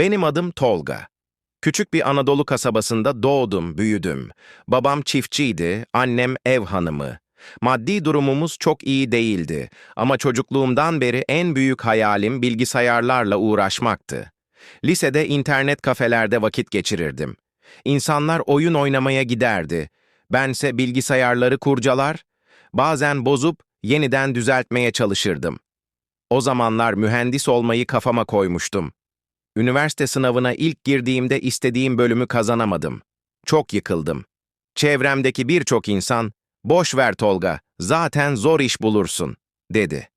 Benim adım Tolga. Küçük bir Anadolu kasabasında doğdum, büyüdüm. Babam çiftçiydi, annem ev hanımı. Maddi durumumuz çok iyi değildi ama çocukluğumdan beri en büyük hayalim bilgisayarlarla uğraşmaktı. Lisede internet kafelerde vakit geçirirdim. İnsanlar oyun oynamaya giderdi. Bense bilgisayarları kurcalar, bazen bozup yeniden düzeltmeye çalışırdım. O zamanlar mühendis olmayı kafama koymuştum. Üniversite sınavına ilk girdiğimde istediğim bölümü kazanamadım. Çok yıkıldım. Çevremdeki birçok insan, boş ver Tolga, zaten zor iş bulursun, dedi.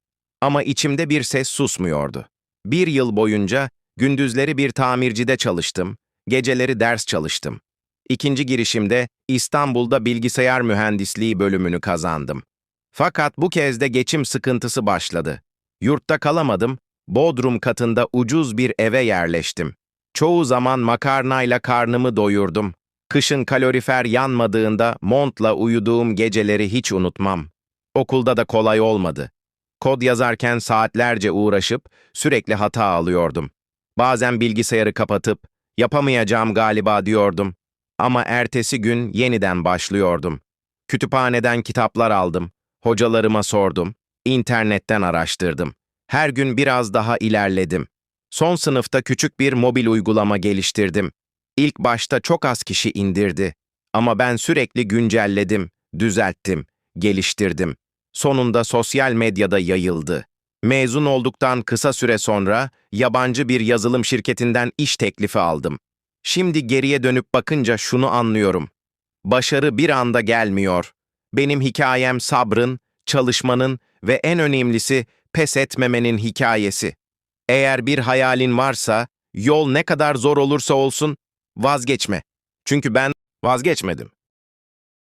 Ama içimde bir ses susmuyordu. Bir yıl boyunca gündüzleri bir tamircide çalıştım, geceleri ders çalıştım. İkinci girişimde İstanbul'da bilgisayar mühendisliği bölümünü kazandım. Fakat bu kez de geçim sıkıntısı başladı. Yurtta kalamadım, Bodrum katında ucuz bir eve yerleştim. Çoğu zaman makarnayla karnımı doyurdum. Kışın kalorifer yanmadığında montla uyuduğum geceleri hiç unutmam. Okulda da kolay olmadı. Kod yazarken saatlerce uğraşıp sürekli hata alıyordum. Bazen bilgisayarı kapatıp yapamayacağım galiba diyordum. Ama ertesi gün yeniden başlıyordum. Kütüphaneden kitaplar aldım, hocalarıma sordum, internetten araştırdım. Her gün biraz daha ilerledim. Son sınıfta küçük bir mobil uygulama geliştirdim. İlk başta çok az kişi indirdi. Ama ben sürekli güncelledim, düzelttim, geliştirdim. Sonunda sosyal medyada yayıldı. Mezun olduktan kısa süre sonra yabancı bir yazılım şirketinden iş teklifi aldım. Şimdi geriye dönüp bakınca şunu anlıyorum. Başarı bir anda gelmiyor. Benim hikayem sabrın, çalışmanın ve en önemlisi pes etmemenin hikayesi. Eğer bir hayalin varsa, yol ne kadar zor olursa olsun vazgeçme. Çünkü ben vazgeçmedim.